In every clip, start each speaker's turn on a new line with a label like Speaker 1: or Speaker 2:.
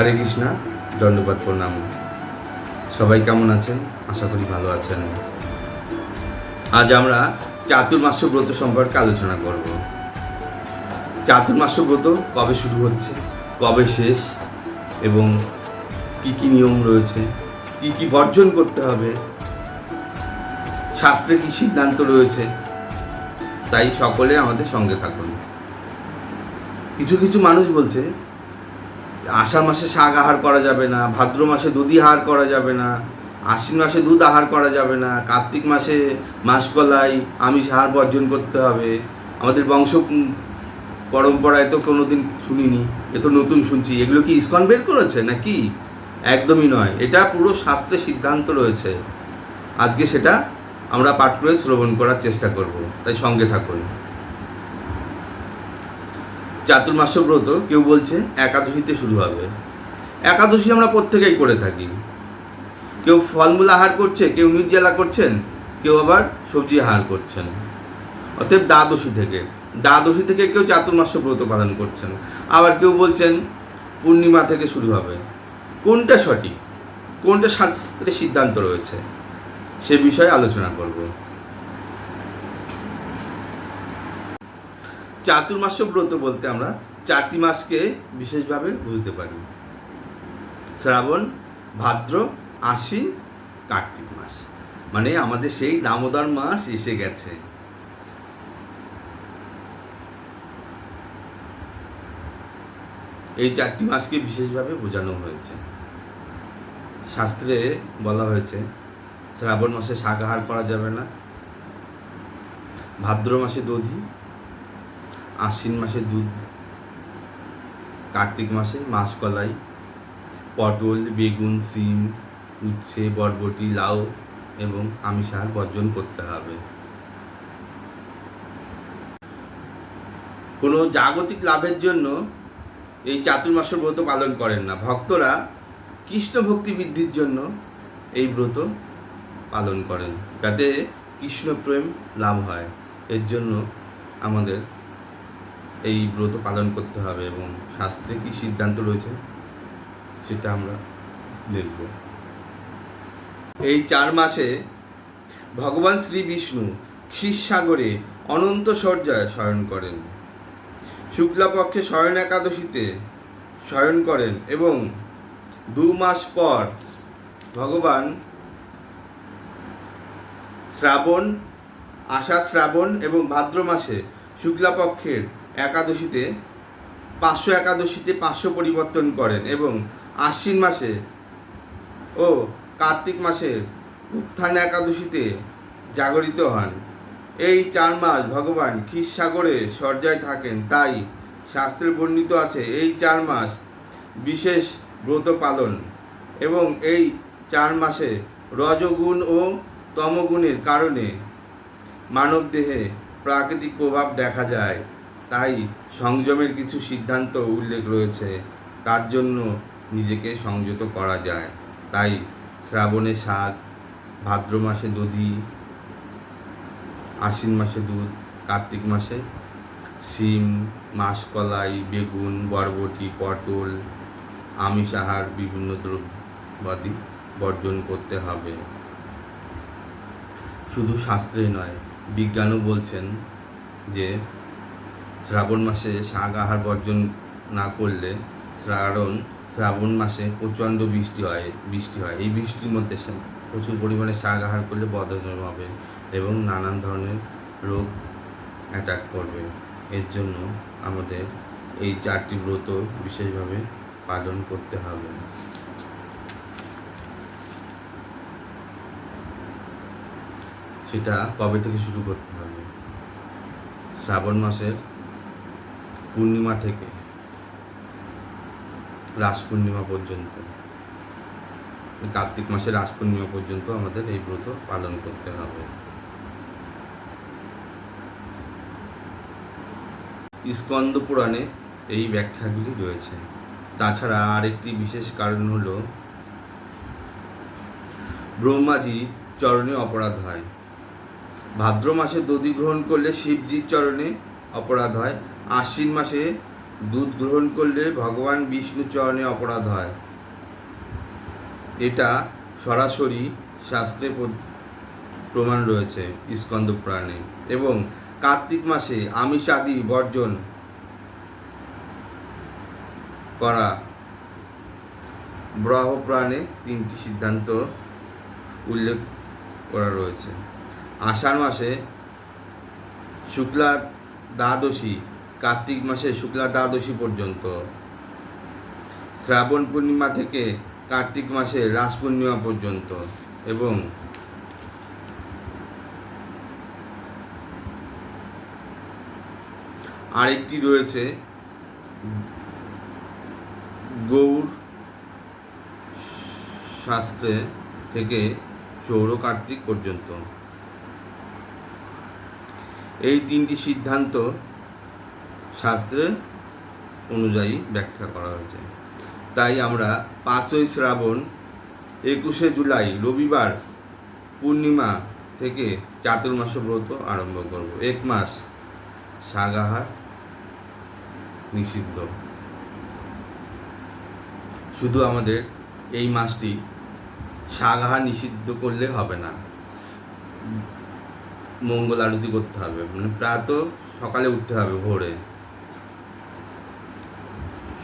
Speaker 1: হরে কৃষ্ণা, দণ্ডপাত প্রণাম। সবাই কেমন আছেন? আশা করি ভালো আছেন। আজ আমরা চাতুর্মাস্য ব্রত সম্পর্কে আলোচনা করব। চাতুর্মাস্য ব্রত কবে শুরু হচ্ছে, কবে শেষ, এবং কি কি নিয়ম রয়েছে, কি কি বর্জন করতে হবে, শাস্ত্রে কি সিদ্ধান্ত রয়েছে, তাই সকলে আমাদের সঙ্গে থাকুন। কিছু কিছু মানুষ বলছে আষাঢ় মাসে শাক আহার করা যাবে না, ভাদ্র মাসে দুধি আহার করা যাবে না, আশ্বিন মাসে দুধ আহার করা যাবে না, কার্তিক মাসে মাসকলাই, আমিষ আহার বর্জন করতে হবে। আমাদের বংশ পরম্পরায় তো কোনো দিন শুনিনি, এ তো নতুন শুনছি। এগুলো কি ইস্কন বের করেছে নাকি? একদমই নয়। এটা পুরো শাস্ত্রে সিদ্ধান্ত রয়েছে। আজকে সেটা আমরা পাঠ করে শ্রবণ করার চেষ্টা করব। তাই সঙ্গে থাকুন। চাতুর্মাস্য ব্রত, কেউ বলছে একাদশীতে শুরু হবে। একাদশী আমরা প্রত্যেকেই করে থাকি। কেউ ফলমূল আহার করছে, কেউ নির্জলা করছেন, কেউ আবার সবজি আহার করছেন। অতএব দ্বাদশী থেকে দ্বাদশী থেকে কেউ চাতুর্মাস্য ব্রত পালন করছেন। আবার কেউ বলছেন পূর্ণিমা থেকে শুরু হবে। কোনটা সঠিক? কোনটা শাস্ত্রে সিদ্ধান্ত রয়েছে? সে বিষয়ে আলোচনা করব। চাতুর্মাস্য ব্রত বলতে আমরা চারটি মাসকে বিশেষভাবে বুঝতে পারি। শ্রাবণ, ভাদ্র, আশ্বিন, কার্তিক মাস। মানে আমাদের সেই দামোদর মাস এসে গেছে। এই চারটি মাসকে বিশেষভাবে বোঝানো হয়েছে। শাস্ত্রে বলা হয়েছে, শ্রাবণ মাসে শাক আহার করা যাবে না। ভাদ্র মাসে দধি আশ্বিন মাসে দুধ কার্তিক মাসে মাসকলাই পটল, বেগুন, সিম, উচ্ছে, বরবটি, লাউ এবং আমিষ আহার বর্জন করতে হবে। কোনো জাগতিক লাভের জন্য এই চাতুর্মাস ব্রত পালন করেন না। ভক্তরা কৃষ্ণ ভক্তি বৃদ্ধির জন্য এই ব্রত পালন করেন, যাতে কৃষ্ণ প্রেম লাভ হয়। এর জন্য আমাদের এই ব্রত পালন করতে হবে এবং শাস্ত্রে কি সিদ্ধান্ত রয়েছে সেটা আমরা দেখব। এই চার মাসে ভগবান শ্রী বিষ্ণু ক্ষীরসাগরে অনন্ত শয্যায় শয়ন করেন। শুক্লাপক্ষে শয়ন একাদশীতে শয়ন করেন এবং দু মাস পর ভগবান শ্রাবণ, আষাঢ় শ্রাবণ এবং ভাদ্র মাসে শুক্লাপক্ষের একাদশীতে, পাঁচশো একাদশীতে পাঁচশো পরিবর্তন করেন এবং আশ্বিন মাসে ও কার্তিক মাসে উত্থান একাদশীতে জাগরিত হন। এই চার মাস ভগবান ক্ষীরসাগরে সর্যায় থাকেন, তাই শাস্ত্রে বর্ণিত আছে, এই চার মাস বিশেষ ব্রত পালন এবং এই চার মাসে রজগুণ ও তমগুণের কারণে মানবদেহে প্রাকৃতিক প্রভাব দেখা যায়। তাই সংযমের কিছু সিদ্ধান্ত উল্লেখ রয়েছে। তার জন্য নিজেকে সংযত করা যায়। তাই শ্রাবণে শাক, ভাদ্র মাসে দধি, আশ্বিন মাসে দুধ, কার্তিক মাসে শিম, মাসকলাই, বেগুন, বরবটি, পটল, আমিষ আহার, বিভিন্ন দ্রব্যাদি বর্জন করতে হবে। শুধু শাস্ত্রে নয়, বিজ্ঞানও বলছেন যে শ্রাবণ মাসে শাক আহার বর্জন না করলে শ্রাবণ শ্রাবণ মাসে প্রচণ্ড বৃষ্টি হয় বৃষ্টি হয়। এই বৃষ্টির মধ্যে প্রচুর পরিমাণে শাক আহার করলে বদহজম হবে এবং নানান ধরনের রোগ অ্যাটাক করবে। এর জন্য আমাদের এই চারটি ব্রত বিশেষভাবে পালন করতে হবে। সেটা কবে থেকে শুরু করতে হবে? শ্রাবণ মাসের পূর্ণিমা থেকে রাস পূর্ণিমা পর্যন্ত। কার্তিক মাসের রাস পূর্ণিমা পর্যন্ত আমাদের এই ব্রত পালন করতে হবে। স্কন্দ পুরাণে এই ব্যাখ্যাগুলি রয়েছে। তাছাড়া আরেকটি বিশেষ কারণ হলো, ব্রহ্মাজি চরণে অপরাধ হয়। ভাদ্র মাসে দধি গ্রহণ করলে শিবজির চরণে অপরাধ হয়। আশ্বিন মাসে দুধ গ্রহণ করলে ভগবান বিষ্ণু চরণে অপরাধ হয়। এটা সরাসরি শাস্ত্রে প্রমাণ রয়েছে স্কন্দ পুরাণে। এবং কার্তিক মাসে আমিষ আদি বর্জন করা ব্রহ পুরাণে তিনটি সিদ্ধান্ত উল্লেখ করা রয়েছে। আষাঢ় মাসে শুক্লা দ্বাদশী কার্তিক মাসে শুক্লা দ্বাদশী পর্যন্ত। শ্রাবণ পূর্ণিমা থেকে কার্তিক মাসে রাস পূর্ণিমা পর্যন্ত এবং আরেকটি রয়েছে গৌর শাস্ত্রে থেকে সৌর কার্তিক পর্যন্ত। এই তিনটি সিদ্ধান্ত শাস্ত্রে অনুযায়ী ব্যাখ্যা করা হয়েছে। তাই আমরা পাঁচই শ্রাবণ, একুশে জুলাই, রবিবার পূর্ণিমা থেকে চাতুর্মাস ব্রত আরম্ভ করব। এক মাস শাগাহার নিষিদ্ধ। শুধু আমাদের এই মাসটি শাগাহার নিষিদ্ধ করলে হবে না। মঙ্গল আরতি করতে হবে। মানে প্রাত সকালে উঠতে হবে ভোরে।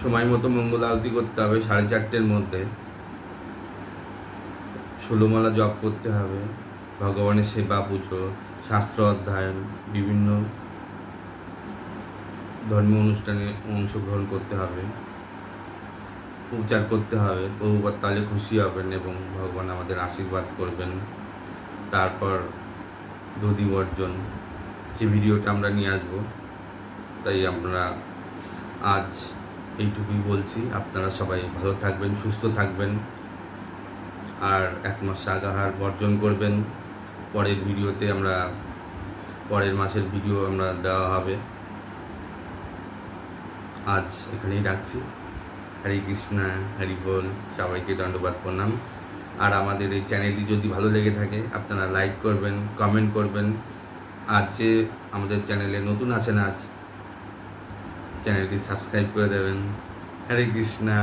Speaker 1: সময় মতো মঙ্গল আরতি করতে হবে, সাড়ে চারটের মধ্যে। ষোলোমালা জপ করতে হবে, ভগবানের সেবা পুজো, শাস্ত্র অধ্যয়ন, বিভিন্ন ধর্মীয় অনুষ্ঠানে অংশগ্রহণ করতে হবে। উচ্চার করতে হবে বহুবার তাহলে খুশি হবেন এবং ভগবান আমাদের আশীর্বাদ করবেন। তারপর দধি বর্জন, যে ভিডিওটা আমরা নিয়ে আসব, তাই আমরা আজ এইটুকুই বলছি। আপনারা সবাই ভালো থাকবেন, সুস্থ থাকবেন। আর এক মাস শাকাহার বর্জন করবেন। পরের ভিডিওতে আমরা, পরের মাসের ভিডিও আমরা দেওয়া হবে। আজ এখানেই রাখছি। হরে কৃষ্ণা, হরি বল, সবাইকে দণ্ডবাদ, প্রণাম। আর আমাদের এই চ্যানেলটি যদি ভালো লেগে থাকে, আপনারা লাইক করবেন, কমেন্ট করবেন। আর যে আমাদের চ্যানেলে নতুন আছেন আজ চ্যানেলটি সাবস্ক্রাইব করে দেবেন। হরে কৃষ্ণা।